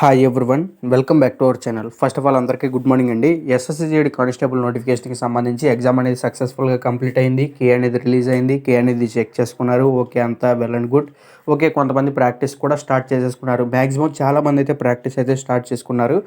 Hi everyone welcome back to our channel first of all అందరికీ good morning అండి. SSC GD constable నోటిఫికేషన్కి సంబంధించి exam అనేది సక్సెస్ఫుల్గా కంప్లీట్ అయింది. కే అనేది రిలీజ్ అయింది. కే అనేది చెక్ చేసుకున్నారు. ఓకే అంతా వెల్ అండ్ గుడ్ ఓకే కొంతమంది ప్రాక్టీస్ కూడా స్టార్ట్ చేసేసుకున్నారు. మ్యాక్సిమం చాలామంది అయితే ప్రాక్టీస్ అయితే స్టార్ట్ చేసుకున్నారు.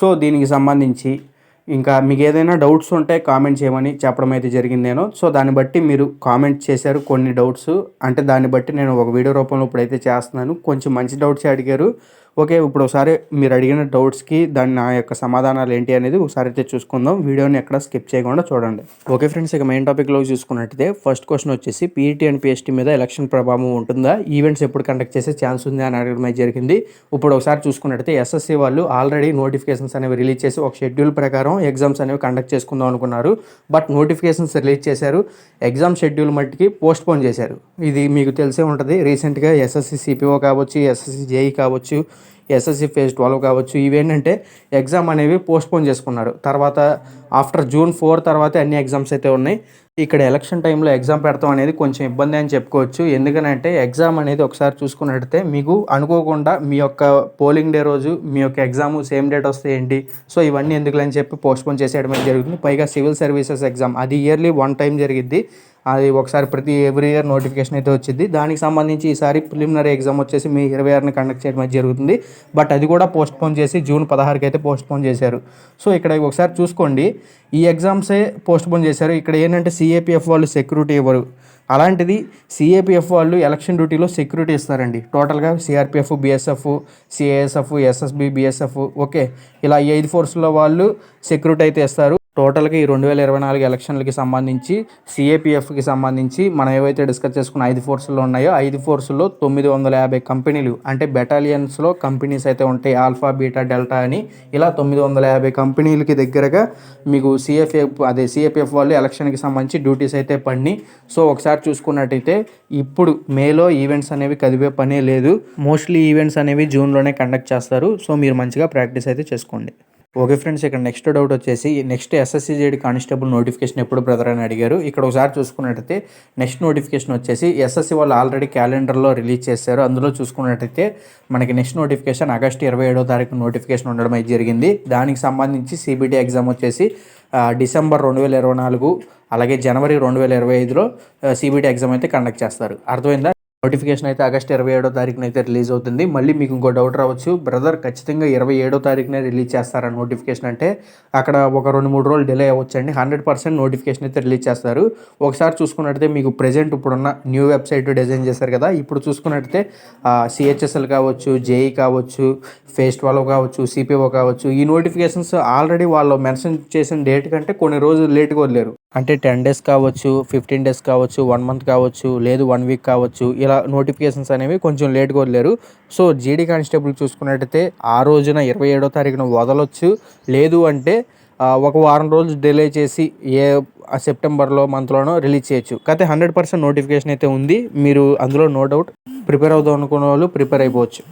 సో దీనికి సంబంధించి ఇంకా మీకు ఏదైనా డౌట్స్ ఉంటే కామెంట్ చేయమని చెప్పడం అయితే జరిగింది నేను. సో దాన్ని బట్టి మీరు కామెంట్ చేశారు కొన్ని డౌట్స్ అంటే దాన్ని బట్టి నేను ఒక వీడియో రూపంలో ఇప్పుడైతే చేస్తున్నాను. కొంచెం మంచి డౌట్స్ అడిగారు. ఓకే ఇప్పుడు ఒకసారి మీరు అడిగిన డౌట్స్కి దాని నా యొక్క సమాధానాలు ఏంటి అనేది ఒకసారి అయితే చూసుకుందాం. వీడియోని ఎక్కడ స్కిప్ చేయకుండా చూడండి. ఓకే ఫ్రెండ్స్ ఇక మెయిన్ టాపిక్లో చూసుకున్నట్టయితే ఫస్ట్ క్వశ్చన్ వచ్చేసి పీఈటీ అండ్ పిఎస్టీ మీద ఎలక్షన్ ప్రభావం ఉంటుందా? ఈవెంట్స్ ఎప్పుడు కండక్ట్ చేసే ఛాన్స్ ఉంది అని అడగడం జరిగింది. ఇప్పుడు ఒకసారి చూసుకున్నట్టయితే ఎస్ఎస్సి వాళ్ళు ఆల్రెడీ నోటిఫికేషన్స్ అనేవి రిలీజ్ చేసి ఒక షెడ్యూల్ ప్రకారం ఎగ్జామ్స్ అనేవి కండక్ట్ చేసుకుందాం అనుకున్నారు. బట్ నోటిఫికేషన్స్ రిలీజ్ చేశారు. ఎగ్జామ్ షెడ్యూల్ మట్టికి పోస్ట్ పోన్ చేశారు. ఇది మీకు తెలిసే ఉంటుంది. రీసెంట్గా ఎస్ఎస్సి సిపిఓ కావచ్చు ఎస్ఎస్సి జేఈ కావచ్చు ఎస్ఎస్సి ఫేజ్ ట్వెల్వ్ కావచ్చు. ఇవేంటంటే ఎగ్జామ్ అనేవి పోస్ట్పోన్ చేసుకున్నారు తర్వాత ఆఫ్టర్ జూన్ ఫోర్ తర్వాత అన్ని ఎగ్జామ్స్ అయితే ఉన్నాయి. ఇక్కడ ఎలక్షన్ టైంలో ఎగ్జామ్ పెడతాం అనేది కొంచెం ఇబ్బంది అని చెప్పుకోవచ్చు. ఎందుకనంటే ఎగ్జామ్ అనేది ఒకసారి చూసుకున్నట్టయితే మీకు అనుకోకుండా మీ యొక్క పోలింగ్ డే రోజు మీ యొక్క ఎగ్జామ్ సేమ్ డేట్ వస్తే ఏంటి? సో ఇవన్నీ ఎందుకులని చెప్పి పోస్ట్పోన్ చేసేయడం అనేది జరుగుతుంది. పైగా సివిల్ సర్వీసెస్ ఎగ్జామ్ అది ఇయర్లీ వన్ టైం జరిగిద్ది. అది ఒకసారి ప్రతి ఎవ్రీ ఇయర్ నోటిఫికేషన్ అయితే వచ్చింది. దానికి సంబంధించి ఈసారి ప్రిలిమినరీ ఎగ్జామ్ వచ్చేసి మీ ఇరవై ఆరుని కండక్ట్ చేయడం జరుగుతుంది. బట్ అది కూడా పోస్ట్ పోన్ చేసి జూన్ పదహారుకి అయితే పోస్ట్ పోన్ చేశారు. సో ఇక్కడ ఒకసారి చూసుకోండి. ఈ ఎగ్జామ్సే పోస్ట్ పోన్ చేశారు. ఇక్కడ ఏంటంటే సిఏపిఎఫ్ వాళ్ళు సెక్యూరిటీ ఇవ్వరు. అలాంటిది సిఏపిఎఫ్ వాళ్ళు ఎలక్షన్ డ్యూటీలో సెక్యూరిటీ ఇస్తారండి. టోటల్గా CRPF BSF CASF SSB BSF okay ఇలా ఈ ఐదు ఫోర్స్లో వాళ్ళు సెక్యూరిటీ అయితే ఇస్తారు. టోటల్గా ఈ రెండు వేల ఇరవై నాలుగు ఎలక్షన్లకి సంబంధించి సిఏపిఎఫ్కి సంబంధించి మనం ఏవైతే డిస్కస్ చేసుకున్న ఐదు ఫోర్సులు ఉన్నాయో ఐదు ఫోర్సుల్లో తొమ్మిది వందల యాభై కంపెనీలు అంటే బెటాలియన్స్లో కంపెనీస్ అయితే ఉంటాయి ఆల్ఫా బీటా డెల్టా అని. ఇలా తొమ్మిది వందల యాభై కంపెనీలకి దగ్గరగా మీకు సిఎఫ్ఎఫ్ అదే సిఏపిఎఫ్ వాళ్ళు ఎలక్షన్కి సంబంధించి డ్యూటీస్ అయితే పడినాయి సో ఒకసారి చూసుకున్నట్టయితే ఇప్పుడు మేలో ఈవెంట్స్ అనేవి కదిపే పనే లేదు. మోస్ట్లీ ఈవెంట్స్ అనేవి జూన్లోనే కండక్ట్ చేస్తారు. సో మీరు మంచిగా ప్రాక్టీస్ అయితే చేసుకోండి. ఓకే ఫ్రెండ్స్ ఇక్కడ నెక్స్ట్ డౌట్ వచ్చేసి next SSC GD constable notification ఎప్పుడు బ్రదర్ అని అడిగారు. ఇక్కడ ఒకసారి చూసుకున్నట్టయితే నెక్స్ట్ నోటిఫికేషన్ వచ్చేసి ఎస్ఎస్సి వాళ్ళు ఆల్రెడీ క్యాలెండర్లో రిలీజ్ చేశారు. అందులో చూసుకున్నట్టయితే మనకి నెక్స్ట్ నోటిఫికేషన్ ఆగస్ట్ ఇరవై ఏడో తారీఖు నోటిఫికేషన్ ఉండడం అయితే జరిగింది. దానికి సంబంధించి సిబిటి ఎగ్జామ్ వచ్చేసి డిసెంబర్ రెండు వేల ఇరవై నాలుగు అలాగే జనవరి రెండు వేల ఇరవై ఐదులో సిబిటి ఎగ్జామ్ అయితే కండక్ట్ చేస్తారు. అర్థమైందా? నోటిఫికేషన్ అయితే ఆగస్ట్ ఇరవై ఏడో తారీఖున అయితే రిలీజ్ అవుతుంది. మళ్ళీ మీకు ఇంకో డౌట్ రావచ్చు. బ్రదర్ ఖచ్చితంగా ఇరవై ఏడో తారీఖునే రిలీజ్ చేస్తారా నోటిఫికేషన్? అంటే అక్కడ ఒక రెండు మూడు రోజులు డిలే అవ్వచ్చండి. హండ్రెడ్ పర్సెంట్ నోటిఫికేషన్ అయితే రిలీజ్ చేస్తారు. ఒకసారి చూసుకున్నట్టయితే మీకు ప్రెజెంట్ ఇప్పుడున్న న్యూ వెబ్సైట్ డిజైన్ చేశారు కదా ఇప్పుడు చూసుకున్నట్టయితే సిహెచ్ఎస్ఎల్ కావచ్చు జేఈ కావచ్చు ఫేస్ ట్వెల్వ్ కావచ్చు సిపిఓ కావచ్చు ఈ నోటిఫికేషన్స్ ఆల్రెడీ వాళ్ళు మెన్షన్ చేసిన డేట్ కంటే కొన్ని రోజులు లేట్గా వదిలేరు. అంటే టెన్ డేస్ కావచ్చు ఫిఫ్టీన్ డేస్ కావచ్చు వన్ మంత్ కావచ్చు లేదు వన్ వీక్ కావచ్చు ఇలా నోటిఫికేషన్స్ అనేవి కొంచెం లేట్గా వదిలేరు. సో జీడీ కానిస్టేబుల్ చూసుకున్నట్టయితే ఆ రోజున ఇరవై ఏడో తారీఖున వదలొచ్చు. లేదు అంటే ఒక వారం రోజులు డిలే చేసి ఏ సెప్టెంబర్లో మంత్లోనో రిలీజ్ చేయొచ్చు. కాకపోతే హండ్రెడ్ పర్సెంట్ నోటిఫికేషన్ అయితే ఉంది. మీరు అందులో నో డౌట్ ప్రిపేర్ అవుదాం అనుకున్న వాళ్ళు ప్రిపేర్ అయిపోవచ్చు.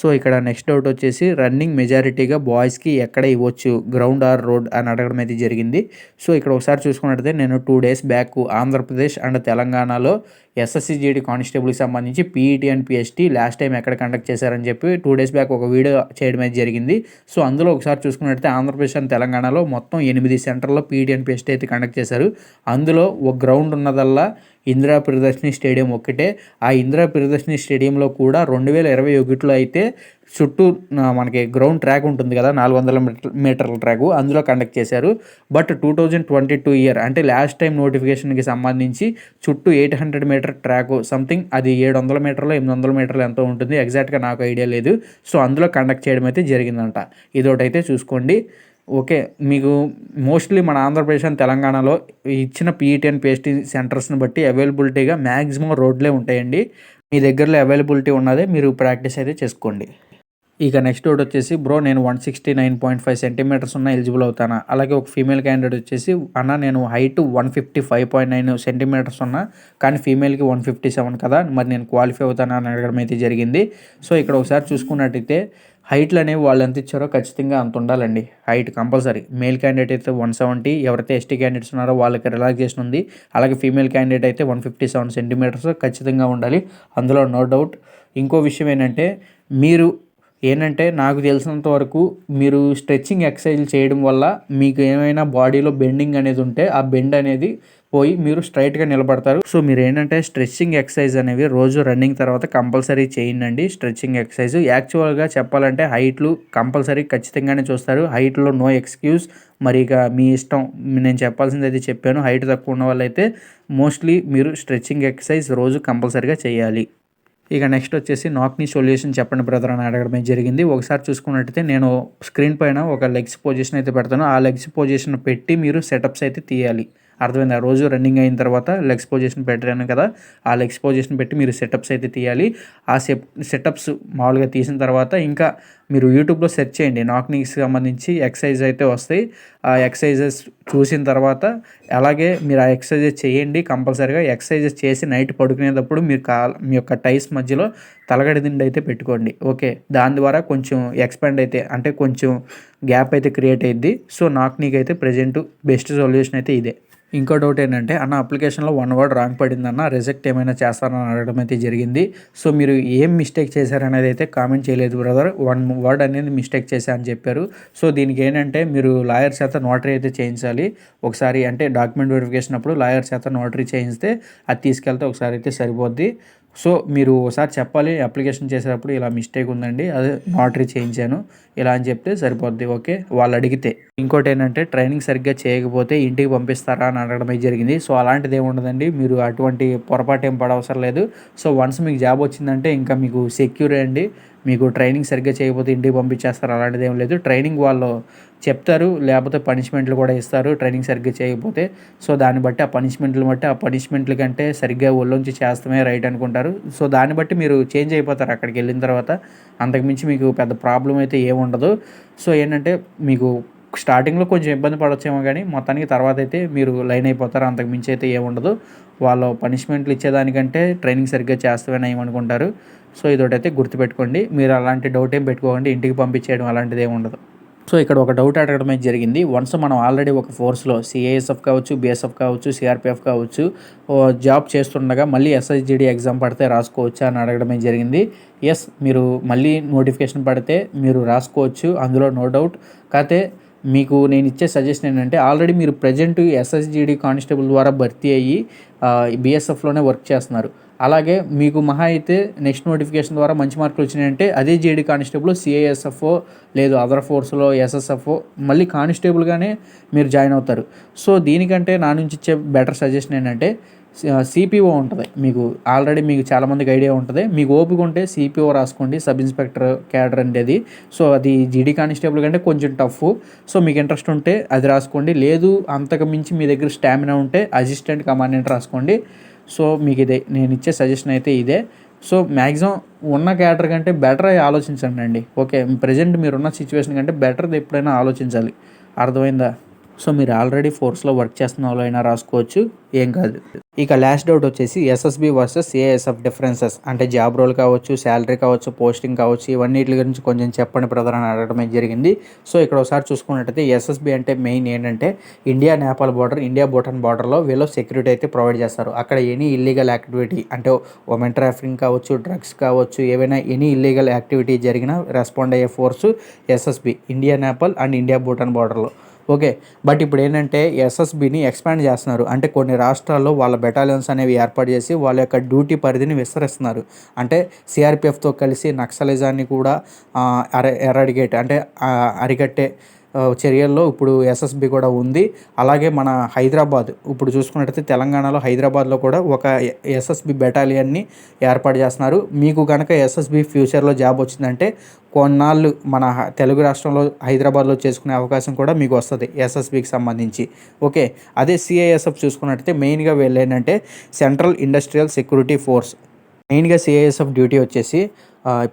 సో ఇక్కడ నెక్స్ట్ డౌట్ వచ్చేసి రన్నింగ్ మెజారిటీగా బాయ్స్కి ఎక్కడ ఇవ్వచ్చు? గ్రౌండ్ ఆర్ రోడ్ అని అడగడం అయితే జరిగింది. సో ఇక్కడ ఒకసారి చూసుకున్నట్టయితే నేను two days back Andhra Pradesh and తెలంగాణలో ఎస్ఎస్సిజిడి కానిస్టేబుల్కి సంబంధించి PET and PST last time ఎక్కడ కండక్ట్ చేశారని చెప్పి టూ డేస్ బ్యాక్ ఒక వీడియో చేయడం అయితే జరిగింది. సో అందులో ఒకసారి చూసుకున్నట్టయితే ఆంధ్రప్రదేశ్ అండ్ తెలంగాణలో మొత్తం ఎనిమిది సెంటర్లో పీఈటీ అండ్ పిఎస్టీ అయితే కండక్ట్ చేశారు. అందులో ఒక గ్రౌండ్ ఉన్నదల్లా ఇందిరా ప్రియదర్శిని స్టేడియం ఒక్కటే. ఆ ఇందిరా ప్రియదర్శిని స్టేడియంలో కూడా రెండు వేల ఇరవై ఒకటిలో అయితే చుట్టూ మనకి గ్రౌండ్ ట్రాక్ ఉంటుంది కదా నాలుగు వందల మీటర్ల ట్రాక్ అందులో కండక్ట్ చేశారు. But two thousand twenty two year అంటే లాస్ట్ టైం నోటిఫికేషన్కి సంబంధించి చుట్టూ eight hundred metre track something అది ఏడు వందల మీటర్లు ఎనిమిది వందల మీటర్లు ఎంతో ఉంటుంది. ఎగ్జాక్ట్గా నాకు ఐడియా లేదు. సో అందులో కండక్ట్ చేయడం అయితే జరిగిందంట. ఇదొకటైతే చూసుకోండి. ఓకే మీకు మోస్ట్లీ మన ఆంధ్రప్రదేశ్ అండ్ తెలంగాణలో ఇచ్చిన పీఈటీ అండ్ పేస్టీ సెంటర్స్ని బట్టి అవైలబిలిటీగా మ్యాక్సిమం రోడ్లే ఉంటాయండి. మీ దగ్గరలో అవైలబిలిటీ ఉన్నదే మీరు ప్రాక్టీస్ అయితే చేసుకోండి. ఇక నెక్స్ట్ ఒకటి వచ్చేసి బ్రో నేను one sixty nine point five centimetres ఉన్న ఎలిజిబుల్ అవుతానా? అలాగే ఒక ఫీమేల్ క్యాండిడేట్ వచ్చేసి అన్న నేను height one fifty five point nine centimetres ఉన్నా కానీ ఫీమేల్కి వన్ ఫిఫ్టీ సెవెన్ కదా మరి నేను క్వాలిఫై అవుతానా అని అడగడం అయితే జరిగింది. సో ఇక్కడ ఒకసారి చూసుకున్నట్టయితే హైట్లు అనేవి వాళ్ళు ఎంత ఇచ్చారో ఖచ్చితంగా అంత ఉండాలండి. Height compulsory. మేల్ క్యాండిడేట్ అయితే వన్ సెవెంటీ. ఎవరైతే ఎస్టీ క్యాండిడేట్స్ ఉన్నారో వాళ్ళకి రిలాక్సేషన్ ఉంది. అలాగే ఫీమేల్ క్యాండిడేట్ అయితే వన్ ఫిఫ్టీ సెవెన్ సెంటీమీటర్స్ ఖచ్చితంగా ఉండాలి. అందులో నో డౌట్. ఇంకో విషయం ఏంటంటే మీరు ఏంటంటే నాకు తెలిసినంత వరకు మీరు స్ట్రెచ్చింగ్ ఎక్సర్సైజ్ చేయడం వల్ల మీకు ఏమైనా బాడీలో బెండింగ్ అనేది ఉంటే ఆ బెండ్ అనేది పోయి మీరు స్ట్రైట్గా నిలబడతారు. సో మీరు ఏంటంటే స్ట్రెచ్చింగ్ ఎక్సర్సైజ్ అనేవి రోజు రన్నింగ్ తర్వాత కంపల్సరీ చేయండి స్ట్రెచ్చింగ్ ఎక్సర్సైజ్ యాక్చువల్గా చెప్పాలంటే హైట్లు కంపల్సరీ ఖచ్చితంగానే చూస్తారు. హైట్లో నో ఎక్స్క్యూజ్ మరి ఇక మీ ఇష్టం నేను చెప్పాల్సింది అయితే చెప్పాను. హైట్ తక్కువ ఉన్న వాళ్ళైతే మోస్ట్లీ మీరు స్ట్రెచ్చింగ్ ఎక్సర్సైజ్ రోజు కంపల్సరీగా చేయాలి. ఇక నెక్స్ట్ వచ్చేసి నాక్ని సొల్యూషన్ చెప్పండి బ్రదర్ అని అడగడమే జరిగింది. ఒకసారి చూసుకున్నట్టయితే నేను స్క్రీన్ పైన ఒక లెగ్స్ పొజిషన్ అయితే పెడతాను. ఆ లెగ్స్ పొజిషన్ పెట్టి మీరు సెటప్స్ అయితే తీయాలి. అర్థమైంది? ఆ రోజు రన్నింగ్ అయిన తర్వాత లెగ్స్ పొజిషన్ పెట్టాను కదా. ఆ లెగ్స్ పొజిషన్ పెట్టి మీరు సెటప్స్ అయితే తీయాలి. ఆ సెప్ సెటప్స్ మామూలుగా తీసిన తర్వాత ఇంకా మీరు యూట్యూబ్లో సెర్చ్ చేయండి. నాక్నీకి సంబంధించి ఎక్సర్సైజ్ అయితే వస్తాయి. ఆ ఎక్సర్సైజెస్ చూసిన తర్వాత అలాగే మీరు ఆ ఎక్సర్సైజెస్ చేయండి కంపల్సరీగా. ఎక్సర్సైజెస్ చేసి నైట్ పడుకునేటప్పుడు మీరు కా మీ యొక్క టైస్ మధ్యలో తలగడి దిండి అయితే పెట్టుకోండి. ఓకే దాని ద్వారా కొంచెం ఎక్స్పాండ్ అయితే అంటే కొంచెం గ్యాప్ అయితే క్రియేట్ అయ్యింది సో నాకు నీకైతే ప్రజెంట్ బెస్ట్ సొల్యూషన్ అయితే ఇదే. ఇంకో డౌట్ ఏంటంటే అన్న అప్లికేషన్లో వన్ వర్డ్ రాంగ్ పడిందన్న రిజెక్ట్ ఏమైనా చేస్తారని అడగడం అయితే జరిగింది. సో మీరు ఏం మిస్టేక్ చేశారనేది అయితే కామెంట్ చేయలేదు బ్రదర్ వన్ వర్డ్ అనేది మిస్టేక్ చేశా అని చెప్పారు. సో దీనికి ఏంటంటే మీరు లాయర్ చేత నోటరీ అయితే చేయించాలి. ఒకసారి అంటే డాక్యుమెంట్ వెరిఫికేషన్ అప్పుడు లాయర్ చేత నోటరీ చేయిస్తే అది తీసుకెళ్తే ఒకసారి అయితే సరిపోద్ది. సో మీరు ఒకసారి చెప్పాలి అప్లికేషన్ చేసేటప్పుడు ఇలా మిస్టేక్ ఉందండి అదే నోటరీ చేయించాను ఇలా అని చెప్తే సరిపోద్ది ఓకే వాళ్ళు అడిగితే. ఇంకోటి ఏంటంటే ట్రైనింగ్ సరిగ్గా చేయకపోతే ఇంటికి పంపిస్తారా అని అడగడమే జరిగింది. సో అలాంటిది ఏముండదండి మీరు అటువంటి పొరపాటు ఏం పడవసరం లేదు. సో వన్స్ మీకు జాబ్ వచ్చిందంటే ఇంకా మీకు సెక్యూర్ అండి. మీకు ట్రైనింగ్ సరిగ్గా చేయకపోతే ఇంటికి పంపించేస్తారు అలాంటిది ఏం లేదు. ట్రైనింగ్ వాళ్ళు చెప్తారు లేకపోతే పనిష్మెంట్లు కూడా ఇస్తారు ట్రైనింగ్ సరిగ్గా చేయకపోతే. సో దాన్ని బట్టి ఆ పనిష్మెంట్లు బట్టి ఆ పనిష్మెంట్ల కంటే సరిగ్గా ఒళ్ళొంచి చేస్తామే రైట్ అనుకుంటారు. సో దాన్ని బట్టి మీరు చేంజ్ అయిపోతారు అక్కడికి వెళ్ళిన తర్వాత. అంతకుమించి మీకు పెద్ద ప్రాబ్లం అయితే ఏముండదు సో ఏంటంటే మీకు స్టార్టింగ్లో కొంచెం ఇబ్బంది పడవచ్చేమో కానీ మొత్తానికి తర్వాత అయితే మీరు లైన్ అయిపోతారు. అంతకు మించి అయితే ఏముండదు వాళ్ళు పనిష్మెంట్లు ఇచ్చేదానికంటే ట్రైనింగ్ సరిగ్గా చేస్తామని ఏమనుకుంటారు సో ఇదొకటైతే గుర్తుపెట్టుకోండి. మీరు అలాంటి డౌట్ ఏం పెట్టుకోకండి. ఇంటికి పంపించేయడం అలాంటిది ఏమి ఉండదు. సో ఇక్కడ ఒక డౌట్ అడగడం అయితే జరిగింది. వన్స్ మనం ఆల్రెడీ ఒక ఫోర్స్లో సిఐఎస్ఎఫ్ కావచ్చు బిఎస్ఎఫ్ కావచ్చు సిఆర్పిఎఫ్ కావచ్చు జాబ్ చేస్తుండగా మళ్ళీ ఎస్ఎస్జిడి ఎగ్జామ్ పడితే రాసుకోవచ్చా అని అడగడమే జరిగింది. ఎస్ మీరు మళ్ళీ నోటిఫికేషన్ పడితే మీరు రాసుకోవచ్చు. అందులో నో డౌట్. కాకపోతే మీకు నేను ఇచ్చే సజెషన్ ఏంటంటే ఆల్రెడీ మీరు ప్రజెంట్ ఎస్ఎస్జిడి కానిస్టేబుల్ ద్వారా భర్తీ అయ్యి బీఎస్ఎఫ్లోనే వర్క్ చేస్తున్నారు. అలాగే మీకు మహా అయితే నెక్స్ట్ నోటిఫికేషన్ ద్వారా మంచి మార్కులు వచ్చినాయంటే అదే జేడీ కానిస్టేబుల్ సిఐఎస్ఎఫ్ఓ లేదు అదర్ ఫోర్స్లో ఎస్ఎస్ఎఫ్ఓ మళ్ళీ కానిస్టేబుల్గానే మీరు జాయిన్ అవుతారు. సో దీనికంటే నా నుంచి ఇచ్చే బెటర్ సజెషన్ ఏంటంటే సిపిఓ ఉంటుంది. మీకు ఆల్రెడీ మీకు చాలామందికి ఐడియా ఉంటుంది. మీకు ఓపిక ఉంటే సిపిఓ రాసుకోండి. సబ్ ఇన్స్పెక్టర్ క్యాడర్ అనేది సో అది జీడీ కానిస్టేబుల్ కంటే కొంచెం టఫ్ సో మీకు ఇంట్రెస్ట్ ఉంటే అది రాసుకోండి. లేదు అంతకు మించి మీ దగ్గర స్టామినా ఉంటే అసిస్టెంట్ కమాండెంట్ రాసుకోండి. సో మీకు ఇదే. నేను ఇచ్చే సజెషన్ అయితే ఇదే. సో మ్యాక్సిమం ఉన్న క్యాడర్ కంటే బెటర్ ఆలోచించండి అండి. ఓకే ప్రజెంట్ మీరున్న సిచ్యువేషన్ కంటే బెటర్ది ఎప్పుడైనా ఆలోచించాలి. అర్థమైందా? సో మీరు ఆల్రెడీ ఫోర్స్లో వర్క్ చేస్తున్న వాళ్ళు అయినా రాసుకోవచ్చు. ఏం కాదు. ఇక లాస్ట్ డౌట్ వచ్చేసి ఎస్ఎస్బి వర్సెస్ ఏఎస్ఎఫ్ డిఫరెన్సెస్ అంటే జాబ్ రోల్ కావచ్చు శాలరీ కావచ్చు పోస్టింగ్ కావచ్చు ఇవన్నీ గురించి కొంచెం చెప్పండి బ్రదర్ అని అడగడం జరిగింది. సో ఇక్కడ ఒకసారి చూసుకున్నట్టయితే ఎస్ఎస్బి అంటే మెయిన్ ఏంటంటే India Nepal border India Bhutan బార్డర్లో వీళ్ళు సెక్యూరిటీ అయితే ప్రొవైడ్ చేస్తారు. అక్కడ ఎనీ ఇల్లీగల్ యాక్టివిటీ అంటే ఉమెన్ ట్రాఫికింగ్ కావచ్చు డ్రగ్స్ కావచ్చు ఏవైనా ఎనీ ఇల్లీగల్ యాక్టివిటీ జరిగినా రెస్పాండ్ అయ్యే force SSB India Nepal and India Bhutan బార్డర్లో ఓకే బట్ ఇప్పుడు ఏంటంటే ఎస్ఎస్బిని ఎక్స్పాండ్ చేస్తున్నారు. అంటే కొన్ని రాష్ట్రాల్లో వాళ్ళ బెటాలియన్స్ అనేవి ఏర్పాటు చేసి వాళ్ళ యొక్క డ్యూటీ పరిధిని విస్తరిస్తున్నారు. అంటే సిఆర్పిఎఫ్తో కలిసి నక్సలిజాన్ని కూడా ఎరడిగేట్ అంటే అరికట్టే చర్యల్లో ఇప్పుడు ఎస్ఎస్బి కూడా ఉంది. అలాగే మన హైదరాబాద్ ఇప్పుడు చూసుకున్నట్టయితే తెలంగాణలో హైదరాబాద్లో కూడా ఒక ఎస్ఎస్బి బెటాలియన్ని ఏర్పాటు చేస్తున్నారు. మీకు కనుక ఎస్ఎస్బి ఫ్యూచర్లో జాబ్ వచ్చిందంటే కొన్నాళ్ళు మన తెలుగు రాష్ట్రంలో హైదరాబాద్లో చేసుకునే అవకాశం కూడా మీకు వస్తుంది ఎస్ఎస్బికి సంబంధించి. ఓకే? అదే సిఐఎస్ఎఫ్ చూసుకున్నట్టయితే మెయిన్గా వెళ్ళేంటంటే సెంట్రల్ ఇండస్ట్రియల్ సెక్యూరిటీ ఫోర్స్. మెయిన్గా సిఐఎస్ఎఫ్ డ్యూటీ వచ్చేసి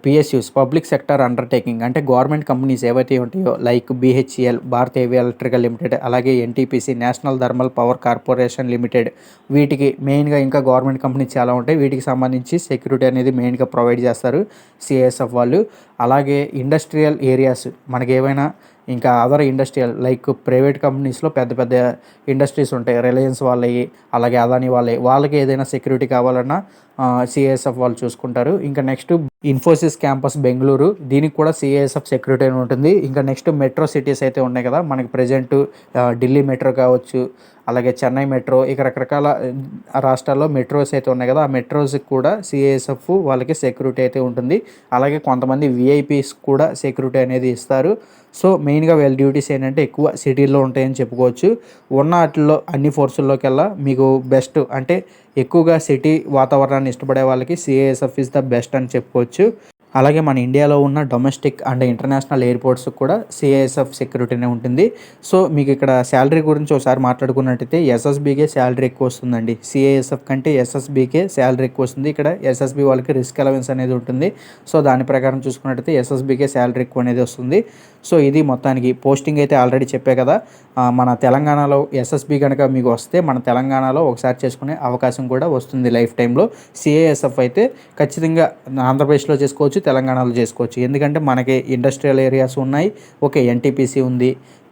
పిఎస్యూస్ పబ్లిక్ సెక్టర్ అండర్టేకింగ్ అంటే గవర్నమెంట్ కంపెనీస్ ఏవైతే ఉంటాయో like BHEL Bharat heavy electrical limited అలాగే NTPC national thermal power corporation limited వీటికి మెయిన్గా ఇంకా గవర్నమెంట్ కంపెనీస్ చాలా ఉంటాయి. వీటికి సంబంధించి సెక్యూరిటీ అనేది మెయిన్గా ప్రొవైడ్ చేస్తారు సిఎస్ఎఫ్ వాళ్ళు. అలాగే ఇండస్ట్రియల్ ఏరియాస్ మనకి ఏవైనా ఇంకా అదర్ ఇండస్ట్రియల్ లైక్ ప్రైవేట్ కంపెనీస్లో పెద్ద పెద్ద ఇండస్ట్రీస్ ఉంటాయి. రిలయన్స్ వాళ్ళవి అలాగే అదాని వాళ్ళవి వాళ్ళకి ఏదైనా సెక్యూరిటీ కావాలన్నా సిఐఎస్ఎఫ్ వాళ్ళు చూసుకుంటారు. ఇంకా నెక్స్ట్ ఇన్ఫోసిస్ క్యాంపస్ బెంగళూరు దీనికి కూడా సిఐఎస్ఎఫ్ సెక్యూరిటీ అని ఉంటుంది. ఇంకా నెక్స్ట్ మెట్రో సిటీస్ అయితే ఉన్నాయి కదా మనకి ప్రజెంట్ ఢిల్లీ మెట్రో కావచ్చు అలాగే చెన్నై మెట్రో ఇక రకరకాల రాష్ట్రాల్లో మెట్రోస్ అయితే ఉన్నాయి కదా ఆ మెట్రోస్కి కూడా సిఐఎస్ఎఫ్ వాళ్ళకి సెక్యూరిటీ అయితే ఉంటుంది. అలాగే కొంతమంది విఐపీస్ కూడా సెక్యూరిటీ అనేది ఇస్తారు. సో మెయిన్గా వీళ్ళ డ్యూటీస్ ఏంటంటే ఎక్కువ సిటీల్లో ఉంటాయని చెప్పుకోవచ్చు. ఉన్న వాటిల్లో అన్ని ఫోర్సుల్లోకెల్లా మీకు బెస్ట్ అంటే ఎక్కువగా సిటీ వాతావరణాన్ని ఇష్టపడే వాళ్ళకి సిఐఎస్ఎఫ్ ఇస్ ద బెస్ట్ అని చెప్పుకోవచ్చు. అలాగే మన ఇండియాలో ఉన్న డొమెస్టిక్ అండ్ ఇంటర్నేషనల్ ఎయిర్పోర్ట్స్ కూడా సిఐఎస్ఎఫ్ సెక్యూరిటీనే ఉంటుంది. సో మీకు ఇక్కడ శాలరీ గురించి ఒకసారి మాట్లాడుకున్నట్టయితే ఎస్ఎస్బీకే శాలరీ ఎక్కువ వస్తుందండి. సిఐఎస్ఎఫ్ కంటే ఎస్ఎస్బీకే శాలరీ ఎక్కువ వస్తుంది. ఇక్కడ ఎస్ఎస్బీ వాళ్ళకి రిస్క్ అలవెన్స్ అనేది ఉంటుంది. సో దాని ప్రకారం చూసుకున్నట్టయితే ఎస్ఎస్బీకే శాలరీ ఎక్కువ అనేది వస్తుంది. సో ఇది మొత్తానికి పోస్టింగ్ అయితే ఆల్రెడీ చెప్పే కదా. మన తెలంగాణలో ఎస్ఎస్బి కనుక మీకు వస్తే మన తెలంగాణలో ఒకసారి చేసుకునే అవకాశం కూడా వస్తుంది లైఫ్ టైంలో. సిఏఎస్ఎఫ్ అయితే ఖచ్చితంగా ఆంధ్రప్రదేశ్లో చేసుకోవచ్చు. తెలంగాణలో చేసుకోవచ్చు. ఎందుకంటే మనకి ఇండస్ట్రియల్ ఏరియాస్ ఉన్నాయి. ఓకే ఎన్టీపీసీ ఉంది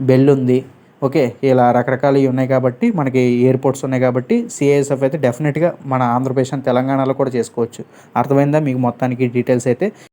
బెల్ ఉంది ఓకే ఇలా రకరకాలు ఉన్నాయి కాబట్టి మనకి ఎయిర్పోర్ట్స్ ఉన్నాయి కాబట్టి సిఐఎస్ఎఫ్ అయితే డెఫినెట్గా మన ఆంధ్రప్రదేశ్ అండ్ తెలంగాణలో కూడా చేసుకోవచ్చు. అర్థమైందా? మీకు మొత్తానికి డీటెయిల్స్ అయితే.